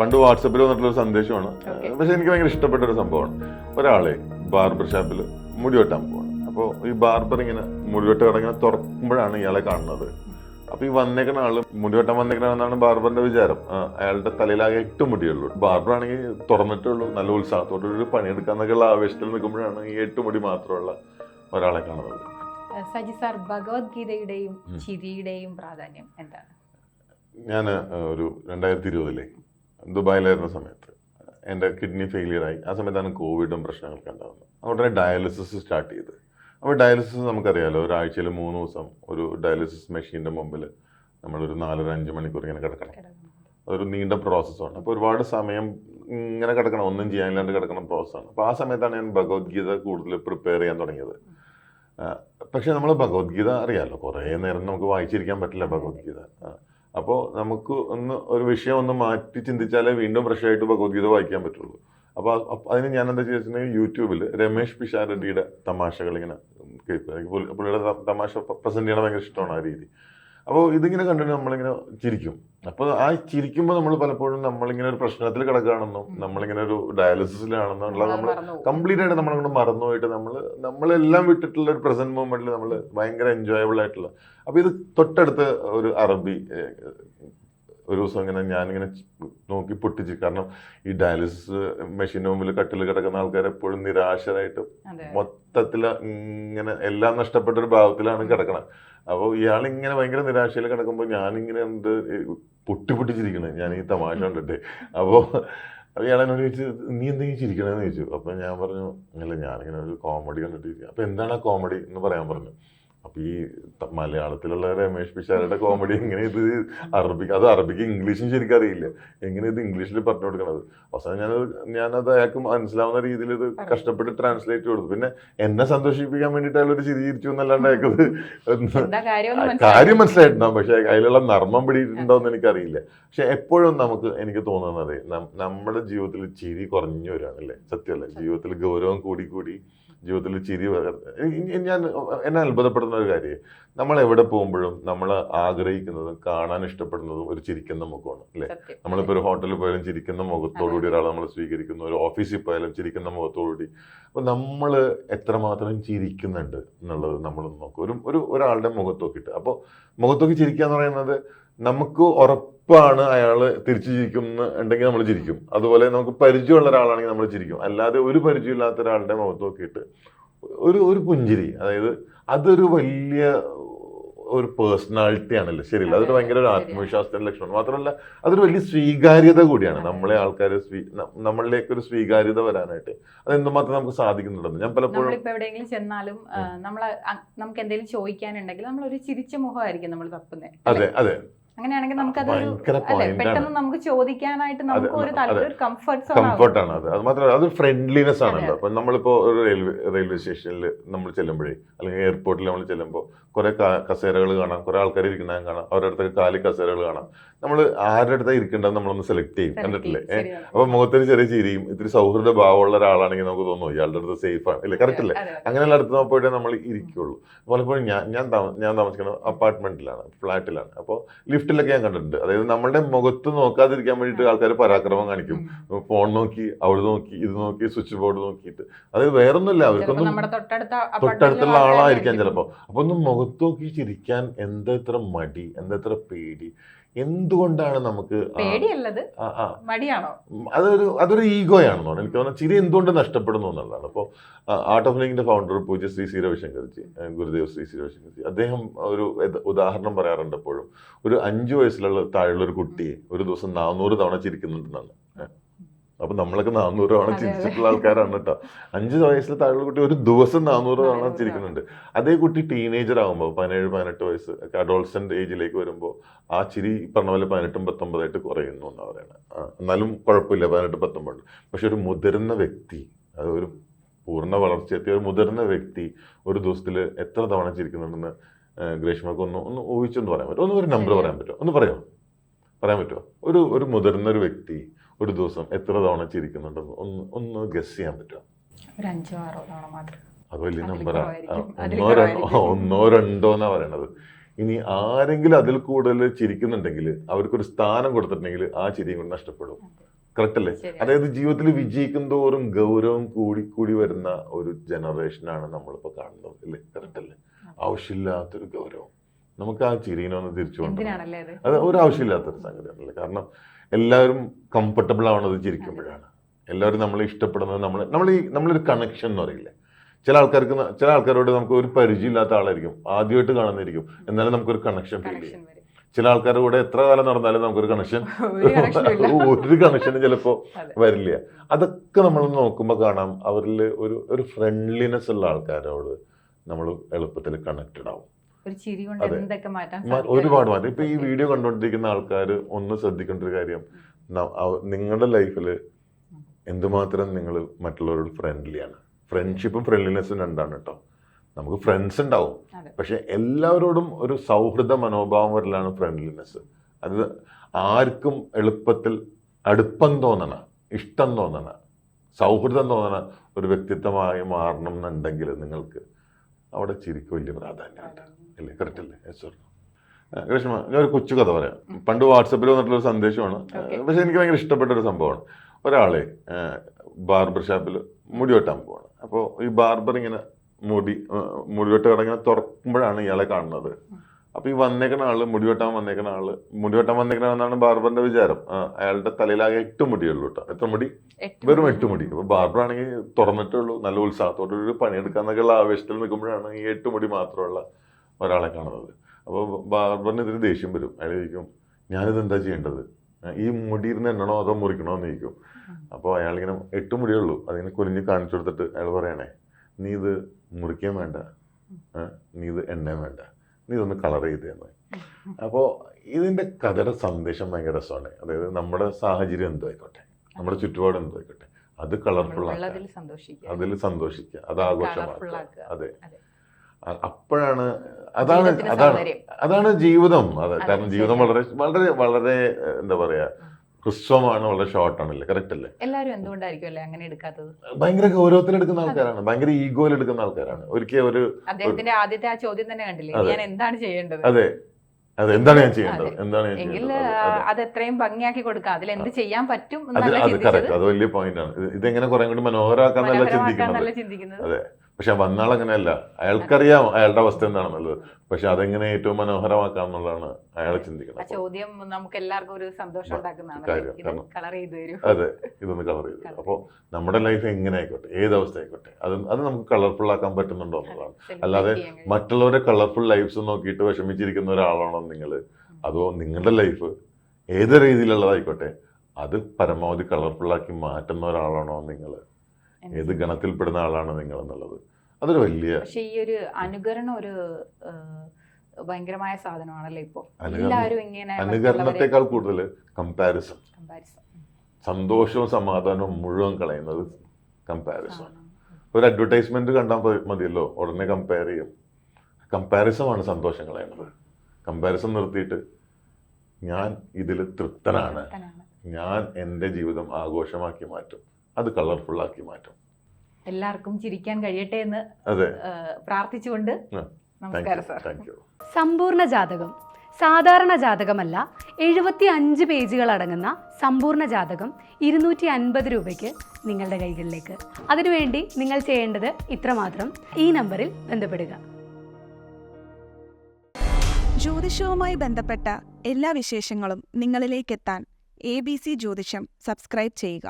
പണ്ട് വാട്സപ്പിൽ വന്നിട്ടുള്ള ഒരു സന്ദേശമാണ്. പക്ഷെ എനിക്ക് ഭയങ്കര ഇഷ്ടപ്പെട്ട ഒരു സംഭവമാണ്. ഒരാളെ ബാർബർ ഷാപ്പിൽ മുടി വെട്ടാൻ പോവാണ്. അപ്പോൾ ഈ ബാർബർ ഇങ്ങനെ മുടി വെട്ട കടങ്ങനെ തുറക്കുമ്പോഴാണ് ഇയാളെ കാണുന്നത്. അപ്പോൾ ഈ വന്നേക്കുന്ന ആൾ മുടി വെട്ടാൻ വന്നേക്കണമെന്നാണ് ബാർബറിന്റെ വിചാരം അയാളുടെ തലയിലാകെ എട്ട് മുടിയുള്ളൂ. ബാർബർ ആണെങ്കിൽ തുറന്നിട്ടേ ഉള്ളൂ. നല്ല ഉത്സാഹത്തോടെ ഒരു പണിയെടുക്കാന്നൊക്കെയുള്ള ആവേശത്തിൽ നിൽക്കുമ്പോഴാണ് ഈ എട്ട് മുടി മാത്രമുള്ള ഒരാളെ കാണുന്നത്. സജി സാർ ഭഗവത്ഗീതയുടെയും ചിരിയുടെയും പ്രാധാന്യം എന്താണ്? ഞാൻ ഒരു രണ്ടായിരത്തി ഇരുപതിലെ ദുബായിലായിരുന്ന സമയത്ത് എന്റെ കിഡ്നി ഫെയിലിയറായി ആ സമയത്താണ് കോവിഡും പ്രശ്നങ്ങളൊക്കെ ഉണ്ടാകുന്നത് ഉടനെ ഡയാലിസിസ് സ്റ്റാർട്ട് ചെയ്ത്. അപ്പോൾ ഡയാലിസിസ് നമുക്കറിയാലോ ഒരാഴ്ചയിൽ മൂന്ന് ദിവസം ഒരു ഡയാലിസിസ് മെഷീന്റെ മുമ്പിൽ നമ്മളൊരു നാലര അഞ്ച് മണിക്കൂർ ഇങ്ങനെ കിടക്കണം. അതൊരു നീണ്ട പ്രോസസ്സാണ് അപ്പോൾ ഒരുപാട് സമയം ഇങ്ങനെ കിടക്കണം. ഒന്നും ചെയ്യാനില്ലാണ്ട് കിടക്കണ പ്രോസസ്സാണ് അപ്പോൾ ആ സമയത്താണ് ഞാൻ ഭഗവത്ഗീത കൂടുതൽ പ്രിപ്പയർ ചെയ്യാൻ തുടങ്ങിയത്. പക്ഷേ നമ്മൾ ഭഗവത്ഗീത അറിയാമല്ലോ കുറേ നേരം നമുക്ക് വായിച്ചിരിക്കാൻ പറ്റില്ല ഭഗവത്ഗീത. അപ്പോൾ നമുക്ക് ഒന്ന് ഒരു വിഷയം ഒന്ന് മാറ്റി ചിന്തിച്ചാലേ വീണ്ടും ഫ്രഷ് ആയിട്ട് ഭഗവത്ഗീത വായിക്കാൻ പറ്റുള്ളൂ. അപ്പോൾ അതിന് ഞാൻ എന്താ ചെയ്യുന്നത് യൂട്യൂബിൽ രമേഷ് പിഷാരടിയുടെ തമാശകൾ ഇങ്ങനെ കേൾക്കും. എനിക്ക് പുള്ളിയുടെ തമാശ പ്രസന്റ് ചെയ്യണ ഭയങ്കര ഇഷ്ടമാണ് ആ രീതി. അപ്പോൾ ഇതിങ്ങനെ കണ്ടിട്ട് നമ്മളിങ്ങനെ ചിരിക്കും. അപ്പോൾ ആ ചിരിക്കുമ്പോൾ നമ്മൾ പലപ്പോഴും നമ്മളിങ്ങനെ ഒരു പ്രശ്നത്തിൽ കിടക്കുകയാണെന്നും നമ്മളിങ്ങനെ ഒരു ഡയാലിസിസിലാണെന്നും ഉള്ള നമ്മൾ കംപ്ലീറ്റ് ആയിട്ട് നമ്മളങ്ങോട്ട് മറന്നുപോയിട്ട് നമ്മൾ നമ്മളെല്ലാം വിട്ടിട്ടുള്ള ഒരു പ്രസന്റ് മൂമെന്റിൽ നമ്മൾ ഭയങ്കര എൻജോയബിൾ ആയിട്ടുള്ള അപ്പോൾ ഇത് തൊട്ടടുത്ത് ഒരു അറബി ഒരു ദിവസം ഇങ്ങനെ ഞാനിങ്ങനെ നോക്കി പൊട്ടിച്ച് കാരണം ഈ ഡയാലിസിസ് മെഷീന്റെ മുമ്പിൽ കട്ടിൽ കിടക്കുന്ന ആൾക്കാർ എപ്പോഴും നിരാശരായിട്ട് മൊത്തത്തിൽ ഇങ്ങനെ എല്ലാം നഷ്ടപ്പെട്ട ഒരു ഭാവത്തിലാണ് കിടക്കണത്. അപ്പോൾ ഇയാളിങ്ങനെ ഭയങ്കര നിരാശയിൽ കിടക്കുമ്പോൾ ഞാനിങ്ങനെ എന്ത് പൊട്ടി പൊട്ടിച്ചിരിക്കണേ ഞാൻ ഈ തമാശ കണ്ടിട്ട്. അപ്പോൾ അപ്പോൾ ഇയാൾ എന്നോട് ചോദിച്ചു നീ എന്തെങ്കിലും ചിരിക്കണമെന്ന് ചോദിച്ചു. അപ്പോൾ ഞാൻ പറഞ്ഞു അല്ല ഞാനിങ്ങനെ ഒരു കോമഡി കണ്ടിട്ട് അപ്പോൾ എന്താണ് ആ കോമഡി എന്ന് പറയാൻ പറഞ്ഞു. അപ്പോൾ ഈ മലയാളത്തിലുള്ള രമേഷ് പിഷാരുടെ കോമഡി എങ്ങനെ ഇത് അറബിക്ക് അത് അറബിക്ക് ഇംഗ്ലീഷും ശരിക്കും അറിയില്ല. എങ്ങനെ ഇത് ഇംഗ്ലീഷിൽ പറഞ്ഞു കൊടുക്കണത്? അവസാനം ഞാനത് ഞാനത് അയാൾക്ക് മനസ്സിലാവുന്ന രീതിയിൽ ഇത് കഷ്ടപ്പെട്ട് ട്രാൻസ്ലേറ്റ് കൊടുത്തു. പിന്നെ എന്നെ സന്തോഷിപ്പിക്കാൻ വേണ്ടിയിട്ട് അയാൾ ഒരു ചിരി ചിരിച്ചു എന്നല്ലാണ്ട് അയാൾക്കത് ഒന്ന് കാര്യം മനസ്സിലായിട്ടുണ്ടാവും. പക്ഷെ അതിലുള്ള നർമ്മം പിടിയിട്ടുണ്ടോ എന്ന് എനിക്കറിയില്ല. പക്ഷെ എപ്പോഴും നമുക്ക് എനിക്ക് തോന്നുന്നത് നമ്മുടെ ജീവിതത്തിൽ ചിരി കുറഞ്ഞു വരികയാണ് അല്ലേ സത്യമല്ലേ ജീവിതത്തിൽ ഗൗരവം കൂടി കൂടി ജീവിതത്തിൽ ചിരി ഞാൻ എന്നെ അത്ഭുതപ്പെടുന്ന ഒരു കാര്യം. നമ്മൾ എവിടെ പോകുമ്പോഴും നമ്മൾ ആഗ്രഹിക്കുന്നതും കാണാൻ ഇഷ്ടപ്പെടുന്നതും ഒരു ചിരിക്കുന്ന മുഖമാണ് അല്ലേ? നമ്മളിപ്പോൾ ഒരു ഹോട്ടലിൽ പോയാലും ചിരിക്കുന്ന മുഖത്തോടുകൂടി ഒരാളെ നമ്മൾ സ്വീകരിക്കുന്നു ഒരു ഓഫീസിൽ പോയാലും ചിരിക്കുന്ന മുഖത്തോടുകൂടി. അപ്പോൾ നമ്മൾ എത്രമാത്രം ചിരിക്കുന്നുണ്ട് എന്നുള്ളത് നമ്മൾ നോക്കും. ഒരു ഒരു ഒരാളുടെ മുഖത്തോക്കിട്ട് അപ്പോൾ മുഖത്തോക്കി ചിരിക്കുക എന്ന് പറയുന്നത് നമുക്ക് ഉറപ്പാണ് അയാൾ തിരിച്ചു ചിരിക്കും എന്ന് ഉണ്ടെങ്കിൽ നമ്മൾ ചിരിക്കും. അതുപോലെ നമുക്ക് പരിചയമുള്ള ഒരാളാണെങ്കിൽ നമ്മൾ ചിരിക്കും. അല്ലാതെ ഒരു പരിചയമില്ലാത്ത ഒരാളുടെ മുഖത്ത് നോക്കിയിട്ട് ഒരു ഒരു പുഞ്ചിരി അതായത് അതൊരു വലിയ ഒരു പേഴ്സണാലിറ്റി ആണല്ലോ. ശരിയല്ല? അതൊരു ഭയങ്കര ഒരു ആത്മവിശ്വാസത്തിന്റെ ലക്ഷണം മാത്രമല്ല അതൊരു വലിയ സ്വീകാര്യത കൂടിയാണ്. നമ്മളെ ആൾക്കാർ സ്വീ നമ്മളിലേക്ക് ഒരു സ്വീകാര്യത വരാനായിട്ട് അത് എന്തുമാത്രം നമുക്ക് സാധിക്കുന്നുണ്ടെന്ന് ഞാൻ പലപ്പോഴും ഇപ്പൊ എവിടെയെങ്കിലും ചെന്നാലും നമ്മൾ നമുക്ക് എന്തെങ്കിലും ചോദിക്കാനുണ്ടെങ്കിൽ നമ്മൾ ഒരു ചിരിച്ച മുഖമായിരിക്കും നമ്മൾ തപ്പുന്നത് അതെ അതെ. അങ്ങനെയാണെങ്കിൽ നമുക്കത്. പെട്ടെന്ന് നമുക്ക് ചോദിക്കാനായിട്ട് നമുക്ക് ഒരു കംഫർട്ട് ആണ് അത്. അത് മാത്രമല്ല അത് ഫ്രണ്ട്ലിനെസ് ആണല്ലോ. അപ്പൊ നമ്മളിപ്പോ റെയിൽവേ റെയിൽവേ സ്റ്റേഷനിൽ നമ്മൾ ചെല്ലുമ്പോഴേ അല്ലെങ്കിൽ എയർപോർട്ടിൽ നമ്മൾ ചെല്ലുമ്പോൾ കുറെ കസേരകൾ കാണാം കുറെ ആൾക്കാർ ഇരിക്കുന്ന കാണാം അവരുടെ അടുത്തൊക്കെ കാലി കസേരകൾ കാണാം. നമ്മൾ ആരുടെ അടുത്താണ് ഇരിക്കേണ്ടത് നമ്മളൊന്ന് സെലക്ട് ചെയ്യും കണ്ടിട്ടില്ലേ? ഏഹ് അപ്പൊ മുഖത്തൊരു ചെറിയ ചിരിയും ഇത്തിരി സൗഹൃദ ഭാവമുള്ള ഒരാളാണെങ്കിൽ നമുക്ക് തോന്നും ഇയാളുടെ അടുത്ത് സേഫ് ആണ്. ഇല്ലേ? കറക്റ്റ് അല്ലേ അങ്ങനെയുള്ള അടുത്ത് പോയിട്ട് നമ്മൾ ഇരിക്കുള്ളൂ. പലപ്പോഴും ഞാൻ ഞാൻ ഞാൻ താമസിക്കുന്നത് അപ്പാർട്ട്മെന്റിലാണ് ഫ്ലാറ്റിലാണ് അപ്പോൾ ലിഫ്റ്റിലൊക്കെ ഞാൻ കണ്ടിട്ടുണ്ട്. അതായത് നമ്മുടെ മുഖത്ത് നോക്കാതിരിക്കാൻ വേണ്ടിട്ട് ആൾക്കാർ പരാക്രമം കാണിക്കും. ഫോൺ നോക്കി അവിടെ നോക്കി ഇത് നോക്കി സ്വിച്ച് ബോർഡ് നോക്കിയിട്ട്. അതായത് വേറൊന്നുമില്ല അവർക്കൊന്നും തൊട്ടടുത്തുള്ള ആളായിരിക്കാം ചിലപ്പോൾ അപ്പൊ ഒന്ന് മുഖത്ത് നോക്കി ചിരിക്കാൻ എന്താ ഇത്ര മടി എന്താ ഇത്ര പേടി? എന്തുകൊണ്ടാണ് നമുക്ക് അതൊരു അതൊരു ഈഗോയാണെന്ന് തോന്നുന്നു എനിക്ക് തോന്നുന്നു ചിരി എന്തുകൊണ്ട് നഷ്ടപ്പെടുന്നു എന്നുള്ളതാണ്. അപ്പോൾ ആർട്ട് ഓഫ് ലിങ്കിന്റെ ഫൗണ്ടർ പൂജ്യ ശ്രീ ശ്രീ രവിശങ്കർജി ഗുരുദേവ് ശ്രീ ശ്രീ രവിശങ്കർജി അദ്ദേഹം ഒരു ഉദാഹരണം പറയാറുണ്ട് എപ്പോഴും. ഒരു അഞ്ചു വയസ്സിലുള്ള താഴെയുള്ള ഒരു കുട്ടിയെ ഒരു ദിവസം നാനൂറ് തവണ ചിരിക്കുന്നുണ്ടെന്നാണ്. അപ്പൊ നമ്മളൊക്കെ നാനൂറ് തവണ. ചിരിച്ചിട്ടുള്ള ആൾക്കാരാണ് കേട്ടോ. അഞ്ച് വയസ്സിൽ താഴെയുള്ള കുട്ടി ഒരു ദിവസം നാനൂറ് തവണ ചിരിക്കുന്നുണ്ട്. അതേ കുട്ടി ടീനേജർ ആകുമ്പോൾ പതിനേഴ് പതിനെട്ട് വയസ്സ് അഡോൾസെന്റ് ഏജിലേക്ക് വരുമ്പോൾ ആ ചിരി പറഞ്ഞ പോലെ പതിനെട്ടും പത്തൊമ്പതായിട്ട് കുറയുന്നു എന്നാണ് പറയുന്നത് എന്നാലും കുഴപ്പമില്ല പതിനെട്ട് പത്തൊമ്പത്. പക്ഷെ ഒരു മുതിർന്ന വ്യക്തി അത് ഒരു പൂർണ വളർച്ചയെത്തിയ ഒരു മുതിർന്ന വ്യക്തി ഒരു ദിവസത്തിൽ എത്ര തവണ ചിരിക്കുന്നുണ്ടെന്ന് ഗ്രേഷ്മക്ക് ഒന്ന് ഒന്ന് ഊഹിച്ചൊന്ന് പറയാൻ പറ്റുമോ? ഒന്ന് ഒരു നമ്പർ പറയാൻ പറ്റുമോ? ഒന്ന് പറയാമോ പറയാൻ പറ്റുമോ? ഒരു ഒരു മുതിർന്ന ഒരു വ്യക്തി ഒരു ദിവസം എത്ര തവണ ചിരിക്കുന്നുണ്ടെന്ന് ഒന്ന് ഒന്ന് ഗസ് ചെയ്യാൻ പറ്റുമോ? ഒരു അഞ്ചോ ആറോ തവണ മാത്രം. അത് വലിയ നമ്പറാണ് ഒന്നോ രണ്ടോ. ഒന്നോ രണ്ടോ എന്നാ പറയണത്. ഇനി ആരെങ്കിലും അതിൽ കൂടുതൽ ചിരിക്കുന്നുണ്ടെങ്കിൽ അവർക്കൊരു സ്ഥാനം കൊടുത്തിട്ടുണ്ടെങ്കിൽ ആ ചിരിയും കൊണ്ട് നഷ്ടപ്പെടും. കറക്റ്റ് അല്ലേ? അതായത് ജീവിതത്തിൽ വിജയിക്കും തോറും ഗൗരവം കൂടി കൂടി വരുന്ന ഒരു ജനറേഷനാണ് നമ്മളിപ്പോ കാണുന്നത്. അല്ലേ? കറക്റ്റ് അല്ലേ? ആവശ്യമില്ലാത്തൊരു ഗൗരവം. നമുക്ക് ആ ചിരിനെ ഒന്ന് തിരിച്ചു അത്? അത് ഒരു ആവശ്യമില്ലാത്തൊരു സംഗതിയാണല്ലേ? കാരണം എല്ലാവരും കംഫർട്ടബിൾ ആവണത് ചിരിക്കുമ്പോഴാണ്. എല്ലാവരും നമ്മളെ ഇഷ്ടപ്പെടുന്നത് നമ്മൾ നമ്മൾ ഈ നമ്മളൊരു കണക്ഷൻ എന്ന് പറയില്ലേ? ചില ആൾക്കാർക്ക് ചില ആൾക്കാരോട് നമുക്ക് ഒരു പരിചയമില്ലാത്ത ആളായിരിക്കും ആദ്യമായിട്ട് കാണുന്നതായിരിക്കും. എന്നാലും നമുക്കൊരു കണക്ഷൻ ഫീൽ ചെയ്യും. ചില ആൾക്കാരുടെ കൂടെ എത്ര കാലം നടന്നാലും നമുക്കൊരു കണക്ഷൻ ഒരു കണക്ഷനും ചിലപ്പോൾ വരില്ല. അതൊക്കെ നമ്മൾ നോക്കുമ്പോൾ കാണാം അവരിൽ ഒരു ഒരു ഫ്രണ്ട്ലിനെസ് ഉള്ള ആൾക്കാരോട് നമ്മൾ എളുപ്പത്തിൽ കണക്റ്റഡ് ആവും. ഒരു ചിരി കൊണ്ട് എന്തൊക്കെ മാറ്റാൻ ഒരുപാട് മാറ്റം. ഇപ്പൊ ഈ വീഡിയോ കണ്ടുകൊണ്ടിരിക്കുന്ന ആൾക്കാർ ഒന്ന് ശ്രദ്ധിക്കേണ്ട ഒരു കാര്യം നിങ്ങളുടെ ലൈഫിൽ എന്തുമാത്രം നിങ്ങൾ മറ്റുള്ളവരോട് ഫ്രണ്ട്ലിയാണ് ഫ്രണ്ട്ഷിപ്പും ഫ്രണ്ട്ലിനെസ്സും രണ്ടാണ് കേട്ടോ നമുക്ക് ഫ്രണ്ട്സ് ഉണ്ടാവും. പക്ഷെ എല്ലാവരോടും ഒരു സൗഹൃദ മനോഭാവം വരലാണ് ഫ്രണ്ട്ലിനെസ് അത് ആർക്കും എളുപ്പത്തിൽ അടുപ്പം തോന്നണ ഇഷ്ടം തോന്നണ സൗഹൃദം തോന്നണ ഒരു വ്യക്തിത്വമായി മാറണം എന്നുണ്ടെങ്കിൽ നിങ്ങൾക്ക് അവിടെ ചിരിക്ക് വലിയ പ്രാധാന്യമുണ്ട്. അല്ലേ കറക്റ്റ് അല്ലേ യെസ് ഗ്രഷ്മ ഞാൻ ഒരു കൊച്ചു കഥ പറയാം. പണ്ട് വാട്സപ്പിൽ വന്നിട്ടുള്ള ഒരു സന്ദേശമാണ്. പക്ഷെ എനിക്ക് ഭയങ്കര ഇഷ്ടപ്പെട്ട ഒരു സംഭവമാണ്. ഒരാളെ ബാർബർ ഷാപ്പിൽ മുടി വെട്ടാൻ പോവാണ്. അപ്പോൾ ഈ ബാർബർ ഇങ്ങനെ മുടി മുടി വെട്ട് കടങ്ങനെ തുറക്കുമ്പോഴാണ് ഇയാളെ കാണുന്നത്. അപ്പോൾ ഈ വന്നേക്കണ ആൾ മുടി വെട്ടാൻ വന്നേക്കണ ആൾ മുടി വെട്ടാൻ വന്നേക്കണ എന്നാണ് ബാർബറിന്റെ വിചാരം. അയാളുടെ തലയിലാകെ എട്ട് മുടിയുള്ളൂ കേട്ടോ. എത്ര മുടി? വെറും എട്ട് മുടി. അപ്പോൾ ബാർബർ ആണെങ്കിൽ തുറന്നിട്ടുള്ളൂ നല്ല ഉത്സാഹത്തോടെ ഒരു പണിയെടുക്കാന്നൊക്കെയുള്ള ആവേശത്തിൽ നിൽക്കുമ്പോഴാണ് ഈ എട്ട് മുടി മാത്രമുള്ള ഒരാളെ കാണുന്നത്. അപ്പോൾ ബാർബറിന് ഇതിന് ദേഷ്യം വരും. അയാൾ ചോദിക്കും ഞാനിത് എന്താ ചെയ്യേണ്ടത് ഈ മുടി ഇരുന്ന് എണ്ണണോ അതോ മുറിക്കണോ? എന്ന് ചോദിക്കും. അപ്പോൾ അയാളിങ്ങനെ എട്ട് മുടിയേ ഉള്ളൂ. അതിങ്ങനെ കാണിച്ചു കൊടുത്തിട്ട് അയാൾ പറയണേ നീ ഇത് മുറിക്കാൻ വേണ്ട. നീ ഇത് എണ്ണയും വേണ്ട. നീ ഇതൊന്ന് കളർ ചെയ്തേന്ന് അപ്പോൾ ഇതിന്റെ കഥയുടെ സന്ദേശം ഭയങ്കര രസമാണ്. അതായത് നമ്മുടെ സാഹചര്യം എന്തോ ആയിക്കോട്ടെ നമ്മുടെ ചുറ്റുപാട് എന്തോ ആയിക്കോട്ടെ അത് കളർഫുൾ അതിൽ സന്തോഷിക്കുക. അത് ആഘോഷമാക്കുക. അതെ. അപ്പോഴാണ് അതാണ് അതാണ് അതാണ് ജീവിതം. അതെ കാരണം ജീവിതം വളരെ വളരെ വളരെ എന്താ പറയാ ഹ്രസ്വമാണ് വളരെ ഷോർട്ട് ആണല്ലേ കറക്റ്റ് അല്ലേ എല്ലാവരും എന്തുകൊണ്ടായിരിക്കും അല്ലേ അങ്ങനെ എടുക്കാത്തത്? ഭയങ്കര ഗൗരവത്തിൽ എടുക്കുന്ന ആൾക്കാരാണ് ഭയങ്കര ഈഗോയിൽ എടുക്കുന്ന ആൾക്കാരാണ്. ഒരിക്കൽ ഒരു അദ്ദേഹത്തിന്റെ ആദ്യത്തെ ആ ചോദ്യം തന്നെ കണ്ടില്ലേ അതെ. ഞാൻ എന്താണ് ചെയ്യേണ്ടത്? അതെ. അതെ എന്താണ് ഞാൻ ചെയ്യേണ്ടത്? എന്താണ് ഞാൻ ചെയ്യേണ്ടത്? അതെ, എത്രയും ഭംഗിയാക്കി കൊടുക്കാം. അതിൽ എന്ത് ചെയ്യാൻ പറ്റും അത് അത് കറക്റ്റ് അത് വലിയ പോയിന്റ് ആണ്. ഇത് ഇതെങ്ങനെ കുറെ കൂടി മനോഹരമാക്കാൻ നല്ല ചിന്തിക്കുന്നത്. അതെ. പക്ഷെ വന്നാൾ അങ്ങനെയല്ല. അയാൾക്കറിയാം അയാളുടെ അവസ്ഥ എന്താണെന്നുള്ളത്. പക്ഷെ അതെങ്ങനെ ഏറ്റവും മനോഹരമാക്കാം എന്നുള്ളതാണ് അയാൾ ചിന്തിക്കുന്നത്. ചോദ്യം നമുക്ക് എല്ലാവർക്കും ഒരു സന്തോഷം ഉണ്ടാക്കുന്നതാണ്. അതെ ഇതൊന്ന് കളർ ചെയ്ത് അപ്പോൾ നമ്മുടെ ലൈഫ് എങ്ങനെ ആയിക്കോട്ടെ ഏത് അവസ്ഥ ആയിക്കോട്ടെ അത് അത് നമുക്ക് കളർഫുൾ ആക്കാൻ പറ്റുന്നുണ്ടോ എന്നുള്ളതാണ്. അല്ലാതെ മറ്റുള്ളവരെ കളർഫുൾ ലൈഫ്സ് നോക്കിയിട്ട് വിഷമിച്ചിരിക്കുന്ന ഒരാളാണോ നിങ്ങൾ അതോ നിങ്ങളുടെ ലൈഫ് ഏത് രീതിയിലുള്ളതായിക്കോട്ടെ അത് പരമാവധി കളർഫുൾ ആക്കി മാറ്റുന്ന ഒരാളാണോ നിങ്ങൾ ഏത് ഗണത്തിൽപ്പെടുന്ന ആളാണ് നിങ്ങൾ എന്നുള്ളത് അതൊരു വലിയ പക്ഷെ ഈ ഒരു അനുകരണം ഒരു ഭയങ്കരമായ സാധനമാണല്ലോ ഇപ്പോ? എല്ലാവരും ഇങ്ങനെ അനുകരണത്തെക്കാൾ കൂടുതൽ കമ്പാരിസൺ സന്തോഷവും സമാധാനവും മുഴുവൻ കളയുന്നത് കമ്പാരിസൺ ഒരു അഡ്വർടൈസ്മെന്റ് കണ്ടാൽ മതി- മതിയല്ലോ ഉടനെ കമ്പയർ ചെയ്യും. കമ്പാരിസൺ ആണ് സന്തോഷം കളയുന്നത്. കമ്പാരിസൺ നിർത്തിയിട്ട് ഞാൻ ഇതിൽ തൃപ്തനാണ്. ഞാൻ എന്റെ ജീവിതം ആഘോഷമാക്കി മാറ്റും. അത് കളർഫുൾ ആക്കി മാറ്റും. എല്ലാവർക്കും ചിരിക്കാൻ കഴിയട്ടെ എന്ന് അതെ. പ്രാർത്ഥിച്ചുകൊണ്ട് നമസ്കാരം സാർ. സമ്പൂർണ ജാതകം. സാധാരണ ജാതകമല്ല എഴുപത്തി അഞ്ച് പേജുകൾ അടങ്ങുന്ന സമ്പൂർണ ജാതകം ഇരുന്നൂറ്റി അൻപത് രൂപയ്ക്ക് നിങ്ങളുടെ കൈകളിലേക്ക്. അതിനുവേണ്ടി നിങ്ങൾ ചെയ്യേണ്ടത് ഇത്രമാത്രം. ഈ നമ്പറിൽ ബന്ധപ്പെടുക. ജ്യോതിഷവുമായി ബന്ധപ്പെട്ട എല്ലാ വിശേഷങ്ങളും നിങ്ങളിലേക്കെത്താൻ എ ബി സി ജ്യോതിഷം സബ്സ്ക്രൈബ് ചെയ്യുക.